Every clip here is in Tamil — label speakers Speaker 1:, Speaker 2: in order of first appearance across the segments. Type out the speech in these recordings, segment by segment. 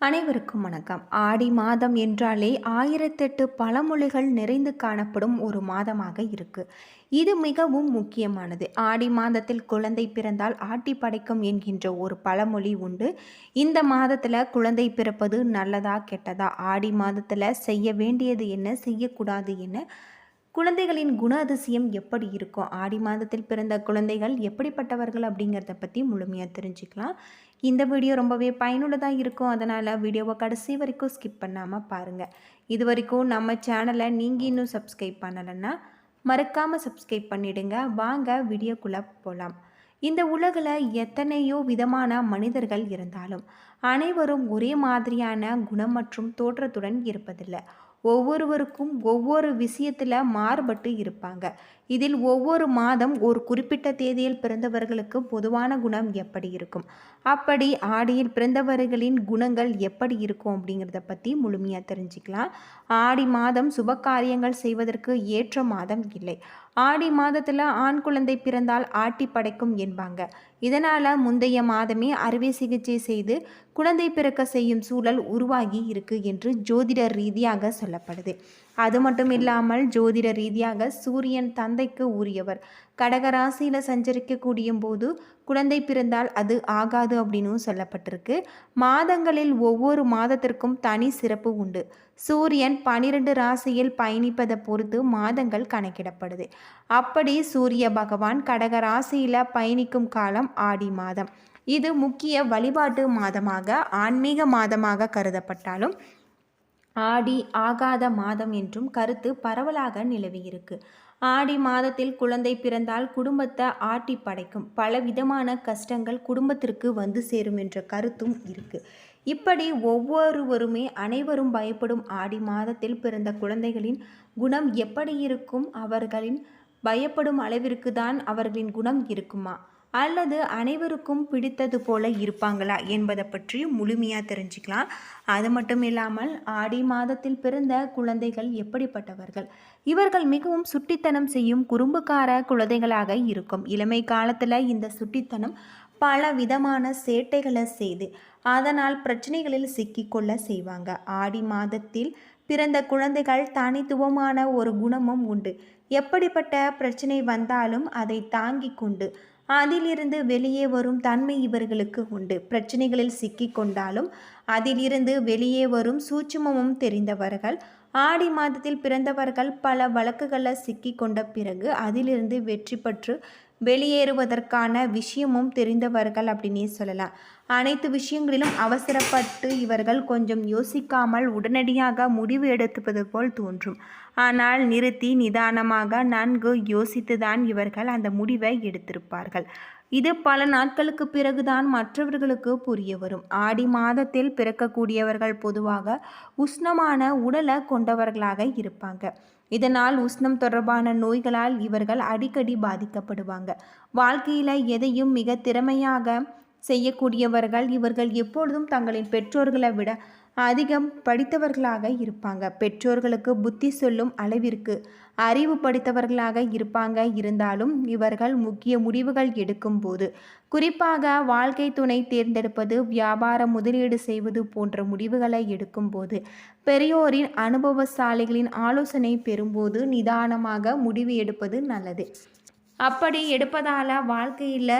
Speaker 1: அனைவருக்கும் வணக்கம். ஆடி மாதம் என்றாலே ஆயிரத்தெட்டு பழமொழிகள் நிறைந்து காணப்படும் ஒரு மாதமாக இருக்கு. இது மிகவும் முக்கியமானது. ஆடி மாதத்தில் குழந்தை பிறந்தால் ஆட்டி படைக்கும் என்கின்ற ஒரு பழமொழி உண்டு. இந்த மாதத்தில் குழந்தை பிறப்பது நல்லதா கெட்டதா? ஆடி மாதத்தில் செய்ய வேண்டியது என்ன செய்யக்கூடாது என்ன? குழந்தைகளின் குண அதிசயம் எப்படி இருக்கும்? ஆடி மாதத்தில் பிறந்த குழந்தைகள் எப்படிப்பட்டவர்கள் அப்படிங்கிறத பற்றி முழுமையாக தெரிஞ்சுக்கலாம். இந்த வீடியோ ரொம்பவே பயனுள்ளதாக இருக்கும். அதனால் வீடியோவை கடைசி வரைக்கும் ஸ்கிப் பண்ணாமல் பாருங்கள் இது வரைக்கும் நம்ம சேனலை நீங்கள் இன்னும் சப்ஸ்கிரைப் பண்ணலைன்னா மறக்காமல் சப்ஸ்கிரைப் பண்ணிவிடுங்க வாங்க வீடியோக்குள்ளே போகலாம் இந்த உலகில் எத்தனையோ விதமான மனிதர்கள் இருந்தாலும் அனைவரும் ஒரே மாதிரியான குணம் மற்றும் தோற்றத்துடன் இருப்பதில்லை. ஒவ்வொருவருக்கும் ஒவ்வொரு விஷயத்தில் மாறுபட்டு இருப்பாங்க. இதில் ஒவ்வொரு மாதம் ஒரு குறிப்பிட்ட தேதியில் பிறந்தவர்களுக்கு பொதுவான குணம் எப்படி இருக்கும்? அப்படி ஆடியில் பிறந்தவர்களின் குணங்கள் எப்படி இருக்கும் அப்படிங்கிறத பற்றி முழுமையாக தெரிஞ்சுக்கலாம். ஆடி மாதம் சுப காரியங்கள் செய்வதற்கு ஏற்ற மாதம் இல்லை. ஆடி மாதத்தில் ஆண் குழந்தை பிறந்தால் ஆட்டி படைக்கும் என்பாங்க. இதனால் முந்தைய மாதமே அறுவை சிகிச்சை செய்து குழந்தை பிறக்க செய்யும் சூழல் உருவாகி இருக்கு என்று ஜோதிட ரீதியாக சொல்லப்படுது. அது மட்டும் இல்லாமல் ஜோதிட ரீதியாக சூரியன் தந்தைக்கு உரியவர். கடகராசியில் சஞ்சரிக்கக்கூடிய போது குழந்தை பிறந்தால் அது ஆகாது அப்படின்னு சொல்லப்பட்டிருக்கு. மாதங்களில் ஒவ்வொரு மாதத்திற்கும் தனி சிறப்பு உண்டு. சூரியன் பனிரெண்டு ராசியில் பயணிப்பதை பொறுத்து மாதங்கள் கணக்கிடப்படுது. அப்படி சூரிய பகவான் கடக ராசியில் பயணிக்கும் காலம் ஆடி மாதம். இது முக்கிய வழிபாட்டு மாதமாக ஆன்மீக மாதமாக கருதப்பட்டாலும் ஆடி ஆகாத மாதம் என்றும் கருத்து பரவலாக நிலவியிருக்கு. ஆடி மாதத்தில் குழந்தை பிறந்தால் குடும்பத்தை ஆட்டி படைக்கும். பல விதமான கஷ்டங்கள் குடும்பத்திற்கு வந்து சேரும் என்ற கருத்தும் இருக்குது இப்படி ஒவ்வொருவருமே அனைவரும் பயப்படும் ஆடி மாதத்தில் பிறந்த குழந்தைகளின் குணம் எப்படி இருக்கும்? அவர்களின் பயப்படும் அளவிற்கு தான் அவர்களின் குணம் இருக்குமா? அல்லது அனைவருக்கும் பிடித்தது போல இருப்பாங்களா என்பதை பற்றி முழுமையாக தெரிஞ்சுக்கலாம். அது மட்டும் இல்லாமல் ஆடி மாதத்தில் பிறந்த குழந்தைகள் எப்படிப்பட்டவர்கள்? இவர்கள் மிகவும் சுட்டித்தனம் செய்யும் குறும்புக்கார குழந்தைகளாக இருக்கும். இளமை காலத்தில் இந்த சுட்டித்தனம் பல விதமான சேட்டைகளை செய்து அதனால் பிரச்சனைகளில் சிக்கிக்கொள்ள செய்வாங்க. ஆடி மாதத்தில் பிறந்த குழந்தைகள் தனித்துவமான ஒரு குணமும் உண்டு. எப்படிப்பட்ட பிரச்சனை வந்தாலும் அதை தாங்கி கொண்டு அதிலிருந்து வெளியே வரும் தன்மை இவர்களுக்கு உண்டு. பிரச்சனைகளில் சிக்கி கொண்டாலும் அதிலிருந்து வெளியே வரும் சூட்சுமமும் தெரிந்தவர்கள். ஆடி மாதத்தில் பிறந்தவர்கள் பல வழக்குகளில் சிக்கி கொண்ட பிறகு அதிலிருந்து வெற்றி பெற்று வெளியேறுவதற்கான விஷயமும் தெரிந்தவர்கள் அப்படின்னே சொல்லலாம். அனைத்து விஷயங்களிலும் அவசரப்பட்டு இவர்கள் கொஞ்சம் யோசிக்காமல் உடனடியாக முடிவு எடுத்துப்பது போல் தோன்றும். ஆனால் நிறுத்தி நிதானமாக நன்கு யோசித்துதான் இவர்கள் அந்த முடிவை எடுத்திருப்பார்கள். இது பல நாட்களுக்கு பிறகுதான் மற்றவர்களுக்கு புரிய வரும். ஆடி மாதத்தில் பிறக்கக்கூடியவர்கள் பொதுவாக உஷ்ணமான உடலை கொண்டவர்களாக இருப்பாங்க. இதனால் உஷ்ணம் தொடர்பான நோய்களால் இவர்கள் அடிக்கடி பாதிக்கப்படுவாங்க. வாழ்க்கையில் எதையும் மிக திறமையாக செய்யக்கூடியவர்கள் இவர்கள் எப்பொழுதும் தங்களின் பெற்றோர்களை விட அதிகம் படித்தவர்களாக இருப்பாங்க. பெற்றோர்களுக்கு புத்தி சொல்லும் அளவிற்கு அறிவு படித்தவர்களாக இருப்பாங்க. இருந்தாலும் இவர்கள் முக்கிய முடிவுகள் எடுக்கும்போது குறிப்பாக வாழ்க்கை துணை தேர்ந்தெடுப்பது வியாபார முதலீடு செய்வது போன்ற முடிவுகளை எடுக்கும்போது பெரியோரின் அனுபவசாலிகளின் ஆலோசனை பெறும்போது நிதானமாக முடிவு எடுப்பது நல்லது. அப்படி எடுப்பதால் வாழ்க்கையில்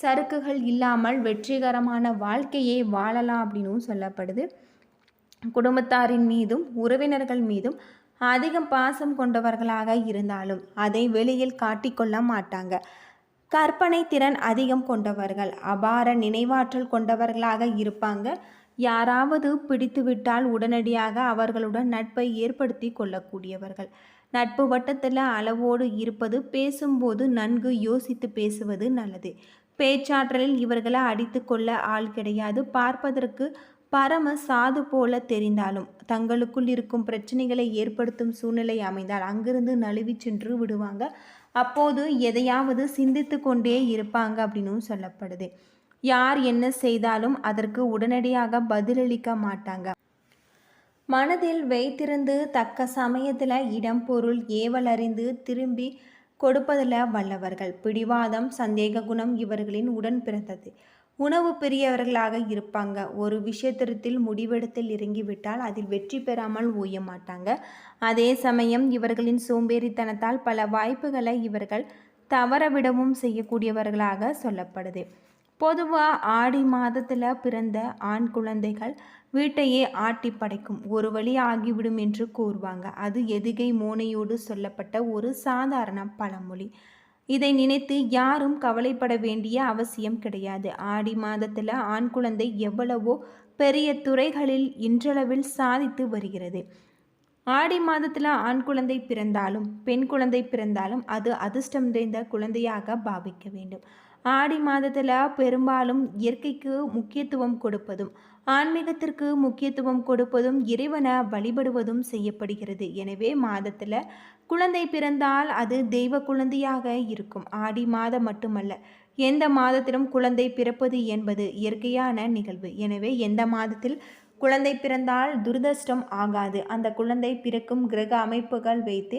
Speaker 1: சறுக்குகள் இல்லாமல் வெற்றிகரமான வாழ்க்கையை வாழலாம் அப்படின்னும் சொல்லப்படுது. குடும்பத்தாரின் மீதும் உறவினர்கள் மீதும் அதிகம் பாசம் கொண்டவர்களாக இருந்தாலும் அதை வெளியில் காட்டிக்கொள்ள மாட்டாங்க. கற்பனை திறன் அதிகம் கொண்டவர்கள் அபார நினைவாற்றல் கொண்டவர்களாக இருப்பாங்க. யாராவது பிடித்துவிட்டால் உடனடியாக அவர்களுடன் நட்பை ஏற்படுத்தி கொள்ளக்கூடியவர்கள். நட்பு வட்டத்தில் அளவோடு இருப்பது பேசும்போது நன்கு யோசித்து பேசுவது நல்லது. பேச்சாற்றலில் இவர்களை அடித்து கொள்ள ஆள் கிடையாது. பார்ப்பதற்கு பரம சாது போல தெரிந்தாலும் தங்களுக்குள் இருக்கும் பிரச்சனைகளை ஏற்படுத்தும் சூழ்நிலை அமைந்தால் அங்கிருந்து நழுவி சென்று விடுவாங்க. அப்போது எதையாவது சிந்தித்து கொண்டே இருப்பாங்க அப்படின்னும் சொல்லப்படுது. யார் என்ன செய்தாலும் அதற்கு உடனடியாக பதிலளிக்க மாட்டாங்க. மனதில் வைத்திருந்து தக்க சமயத்தில் இடம் பொருள் ஏவல் அறிந்து திரும்பி கொடுப்பதில் வல்லவர்கள். பிடிவாதம் சந்தேக குணம் இவர்களின் உடன் பிறந்தது. உணவு பெரியவர்களாக இருப்பாங்க. ஒரு விஷயத்திருத்தில் முடிவெடுத்தில் இறங்கிவிட்டால் அதில் வெற்றி பெறாமல் ஓய மாட்டாங்க. அதே சமயம் இவர்களின் சோம்பேறித்தனத்தால் பல வாய்ப்புகளை இவர்கள் தவறவிடவும் செய்யக்கூடியவர்களாக சொல்லப்படுது. பொதுவாக ஆடி மாதத்தில் பிறந்த ஆண் குழந்தைகள் வீட்டையே ஆட்டி படைக்கும். ஒரு வழி ஆகிவிடும் என்று கூறுவாங்க. அது எதுகை மோனையோடு சொல்லப்பட்ட ஒரு சாதாரண பழமொழி. இதை நினைத்து யாரும் கவலைப்பட வேண்டிய அவசியம் கிடையாது. ஆடி மாதத்தில் ஆண் குழந்தை எவ்வளவோ பெரிய துறைகளில் இன்றளவில் சாதித்து வருகிறது. ஆடி மாதத்தில் ஆண் குழந்தை பிறந்தாலும் பெண் குழந்தை பிறந்தாலும் அது அதிர்ஷ்டம் நிறைந்த குழந்தையாக பாவிக்க வேண்டும். ஆடி மாதத்தில் பெரும்பாலும் இயற்கைக்கு முக்கியத்துவம் கொடுப்பதும் ஆன்மீகத்திற்கு முக்கியத்துவம் கொடுப்பதும் இறைவனை வழிபடுவதும் செய்யப்படுகிறது. எனவே மாதத்தில் குழந்தை பிறந்தால் அது தெய்வ குழந்தையாக இருக்கும். ஆடி மாதம் மட்டுமல்ல எந்த மாதத்திலும் குழந்தை பிறப்பது என்பது இயற்கையான நிகழ்வு. எனவே எந்த மாதத்தில் குழந்தை பிறந்தால் துரதிருஷ்டம் ஆகாது. அந்த குழந்தை பிறக்கும் கிரக அமைப்புகள் வைத்து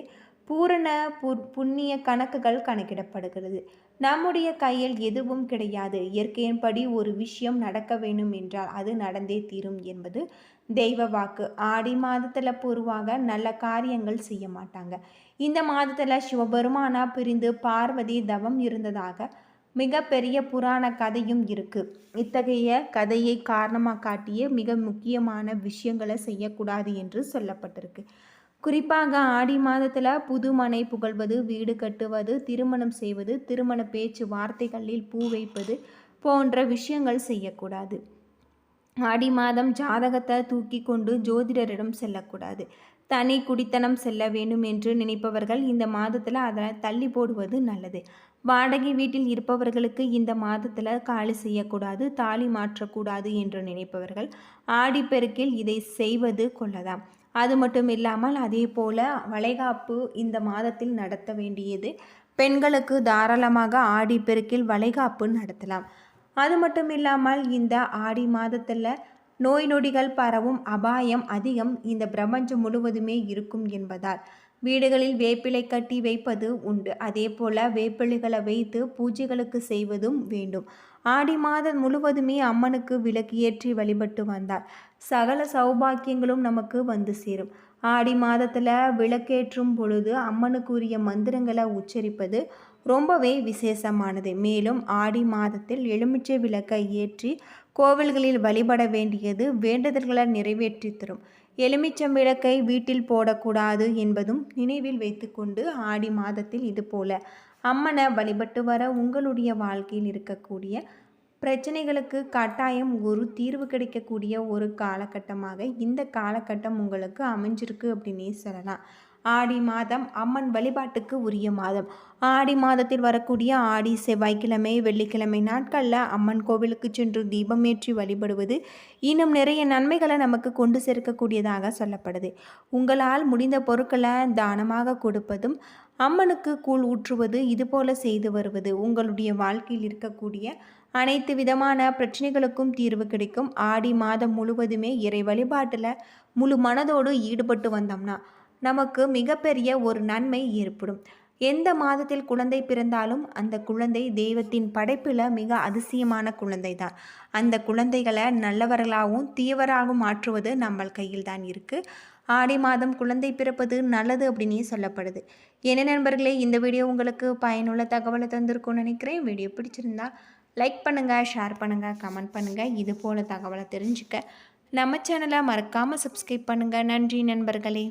Speaker 1: பூரண பு புண்ணிய கணக்குகள் கணக்கிடப்படுகிறது. நம்முடைய கையில் எதுவும் கிடையாது. இயற்கையின்படி ஒரு விஷயம் நடக்க வேண்டும் என்றால் அது நடந்தே தீரும் என்பது தெய்வ வாக்கு. ஆடி மாதத்தில் பொதுவாக நல்ல காரியங்கள் செய்ய மாட்டாங்க. இந்த மாதத்தில் சிவபெருமானா பிரிந்து பார்வதி தவம் இருந்ததாக மிகப்பெரிய புராண கதையும் இருக்குது இத்தகைய கதையை காரணமாக காட்டிய மிக முக்கியமான விஷயங்களை செய்யக்கூடாது என்று சொல்லப்பட்டிருக்கு. குறிப்பாக ஆடி மாதத்தில் புது மனை புகழ்வது வீடு கட்டுவது திருமணம் செய்வது திருமண பேச்சு வார்த்தைகளில் பூ வைப்பது போன்ற விஷயங்கள் செய்யக்கூடாது. ஆடி மாதம் ஜாதகத்தை தூக்கி கொண்டு ஜோதிடரிடம் செல்லக்கூடாது. தனி குடித்தனம் செல்ல வேண்டும் என்று நினைப்பவர்கள் இந்த மாதத்தில் அதை தள்ளி போடுவது நல்லது. வாடகை வீட்டில் இருப்பவர்களுக்கு இந்த மாதத்தில் காலி செய்யக்கூடாது தாலி மாற்றக்கூடாது என்று நினைப்பவர்கள் ஆடிப்பெருக்கில் இதை செய்வது கொள்ளலாம். அது மட்டும் இல்லாமல் அதே போல் வளைகாப்பு இந்த மாதத்தில் நடத்த வேண்டியது. பெண்களுக்கு தாராளமாக ஆடி பெருக்கில் வளைகாப்பு நடத்தலாம். அது மட்டும் இல்லாமல் இந்த ஆடி மாதத்தில் நோய் நொடிகள் பரவும் அபாயம் அதிகம். இந்த பிரபஞ்சம் முழுவதுமே இருக்கும் என்பதால் வீடுகளில் வேப்பிலை கட்டி வைப்பது உண்டு. அதே போல் வேப்பிலைகளை வைத்து பூஜைகளுக்கு செய்வதும் வேண்டும். ஆடி மாதம் முழுவதுமே அம்மனுக்கு விளக்கு ஏற்றி வழிபட்டு வந்தார். சகல சௌபாக்கியங்களும் நமக்கு வந்து சேரும். ஆடி மாதத்தில் விளக்கேற்றும் பொழுது அம்மனுக்குரிய மந்திரங்களை உச்சரிப்பது ரொம்பவே விசேஷமானது. மேலும் ஆடி மாதத்தில் எலுமிச்சை விளக்கை ஏற்றி கோவில்களில் வழிபட வேண்டியது வேண்டுதல்களை நிறைவேற்றி தரும். எலுமிச்சம் விளக்கை வீட்டில் போடக்கூடாது என்பதும் நினைவில் வைத்துக்கொண்டு ஆடி மாதத்தில் இது போல. அம்மனை வழிபட்டு வர உங்களுடைய வாழ்க்கையில் இருக்கக்கூடிய பிரச்சனைகளுக்கு கட்டாயம் ஒரு தீர்வு கிடைக்கக்கூடிய ஒரு காலகட்டமாக இந்த காலகட்டம் உங்களுக்கு அமைஞ்சிருக்கு அப்படின்னே சொல்லலாம். ஆடி மாதம் அம்மன் வழிபாட்டுக்கு உரிய மாதம். ஆடி மாதத்தில் வரக்கூடிய ஆடி செவ்வாய்க்கிழமை வெள்ளிக்கிழமை நாட்களில் அம்மன் கோவிலுக்கு சென்று தீபமேற்றி வழிபடுவது இன்னும் நிறைய நன்மைகளை நமக்கு கொண்டு சேர்க்கக்கூடியதாக சொல்லப்படுது. உங்களால் முடிந்த பொருட்களை தானமாக கொடுப்பதும் அம்மனுக்கு கூழ் ஊற்றுவது இதுபோல செய்து வருவது உங்களுடைய வாழ்க்கையில் இருக்கக்கூடிய அனைத்து விதமான பிரச்சனைகளுக்கும் தீர்வு கிடைக்கும். ஆடி மாதம் முழுவதுமே இறை வழிபாட்டில் முழு மனதோடு ஈடுபட்டு வந்தோம்னா நமக்கு மிகப்பெரிய ஒரு நன்மை ஏற்படும். எந்த மாதத்தில் குழந்தை பிறந்தாலும் அந்த குழந்தை தெய்வத்தின் படைப்பில் மிக அதிசயமான குழந்தை தான் அந்த குழந்தைகளை நல்லவர்களாகவும் தீவராகவும் மாற்றுவது நம்ம கையில் தான் இருக்குது ஆடி மாதம் குழந்தை பிறப்பது நல்லது அப்படின்னே சொல்லப்படுது. என்ன நண்பர்களே இந்த வீடியோ உங்களுக்கு பயனுள்ள தகவலை தந்திருக்கும்னு நினைக்கிறேன். வீடியோ பிடிச்சிருந்தா லைக் பண்ணுங்கள் ஷேர் பண்ணுங்கள் கமெண்ட் பண்ணுங்கள் இது போல் தகவலை தெரிஞ்சுக்க நம்ம சேனலை மறக்காமல் சப்ஸ்கிரைப் பண்ணுங்கள் நன்றி நண்பர்களே.